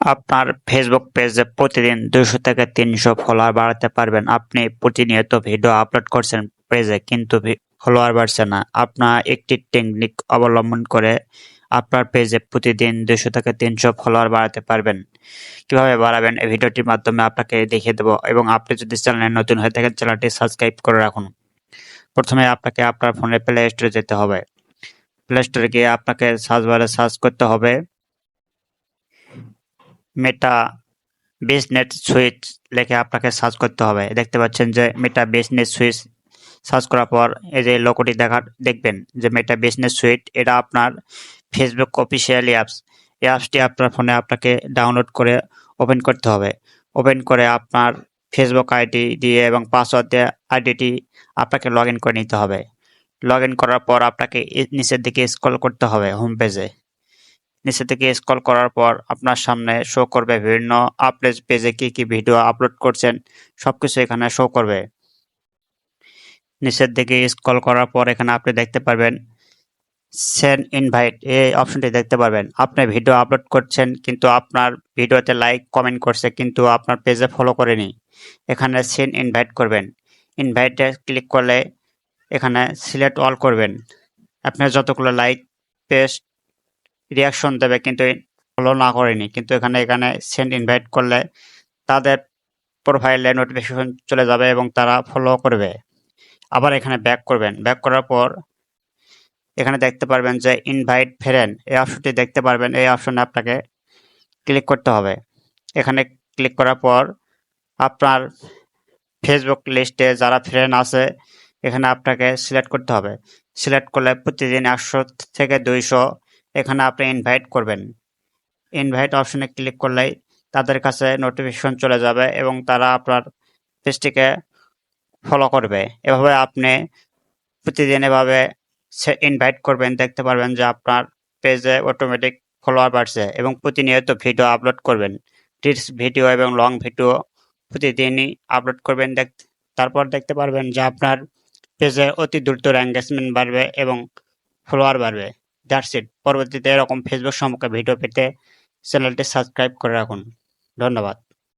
আপনার ফেসবুক পেজে প্রতিদিন দুশো থেকে তিনশো ফলোয়ার বাড়াতে পারবেন। আপনি প্রতিনিয়ত ভিডিও আপলোড করছেন পেজে কিন্তু ফলোয়ার বাড়ছে না। আপনার একটি টেকনিক অবলম্বন করে আপনার পেজে প্রতিদিন দুশো থেকে তিনশো ফলোয়ার বাড়াতে পারবেন। কীভাবে বাড়াবেন? এই ভিডিওটির মাধ্যমে আপনাকে দেখিয়ে দেবো এবং আপনি যদি চ্যানেলে নতুন হয়ে থাকেন চ্যানেলটি সাবস্ক্রাইব করে রাখুন। প্রথমে আপনাকে আপনার ফোনে প্লে স্টোরে যেতে হবে। প্লে স্টোরে গিয়ে আপনাকে সার্চ বারে সার্চ করতে হবে। মেটা বিজনেস সুইচ লিখে আপনাকে সার্চ করতে হবে। দেখতে পাচ্ছেন যে মেটা বিজনেস সুইচ সার্চ করার পর এই যে লোকটি দেখার দেখবেন যে মেটা বিজনেস সুইট এটা আপনার ফেসবুক অফিসিয়ালি অ্যাপস এই অ্যাপসটি আপনার ফোনে আপনাকে ডাউনলোড করে ওপেন করতে হবে। ওপেন করে আপনার ফেসবুক আইডি দিয়ে এবং পাসওয়ার্ড দিয়ে আইডিটি আপনাকে লগ করে নিতে হবে। লগ করার পর আপনাকে নিচের দিকে স্ক্রল করতে হবে হোম পেজে নিচে থেকে স্ক্রল করার পর আপনার সামনে শো করবে বিভিন্ন আপলোড পেজে কি কি ভিডিও আপলোড করছেন, সবকিছু এখানে শো করবে। নিচের দিকে স্ক্রল করার পর এখানে আপনি দেখতে পারবেন সেন্ড ইনভাইট এই অপশনটি দেখতে পারবেন। আপনি ভিডিও আপলোড করছেন, কিন্তু আপনার ভিডিওতে লাইক কমেন্ট করছে, কিন্তু আপনার পেজে ফলো করেনি। এখানে সেন্ড ইনভাইট করবেন। ইনভাইটে ক্লিক করলে এখানে সিলেক্ট অল করবেন। আপনার যতগুলো লাইক পেস্ট রিয়াকশন দেবে কিন্তু ফলো না করেনি। কিন্তু এখানে এখানে সেন্ড ইনভাইট করলে তাদের প্রোফাইলে নোটিফিকেশন চলে যাবে এবং তারা ফলো করবে। আবার এখানে ব্যাক করবেন। ব্যাক করার পর এখানে দেখতে পারবেন যে ইনভাইট ফেরেন এই অপশনটি দেখতে পারবেন। এই অপশনে আপনাকে ক্লিক করতে হবে। এখানে ক্লিক করার পর আপনার ফেসবুক লিস্টে যারা ফ্রেন্ড আছে, এখানে আপনাকে সিলেক্ট করতে হবে। সিলেক্ট করলে প্রতিদিন একশো থেকে দুইশো এখানে আপনি ইনভাইট করবেন। ইনভাইট অপশনে ক্লিক করলেই তাদের কাছে নোটিফিকেশন চলে যাবে এবং তারা আপনার পেজটিকে ফলো করবে। এভাবে আপনি প্রতিদিন এভাবে ইনভাইট করবেন, দেখতে পারবেন যে আপনার পেজে অটোমেটিক ফলোয়ার বাড়ছে এবং প্রতিনিয়ত ভিডিও আপলোড করবেন। টিপস ভিডিও এবং লং ভিডিও প্রতিদিনই আপলোড করবেন। দেখ, তারপর দেখতে পারবেন যে আপনার পেজে অতি দ্রুত এঙ্গেজমেন্ট বাড়বে এবং ফলোয়ার বাড়বে। দ্যাটস ইট পরবর্তীতে এরকম ফেসবুক সম্পর্কে ভিডিও পেতে চ্যানেলটি সাবস্ক্রাইব করে রাখুন। ধন্যবাদ।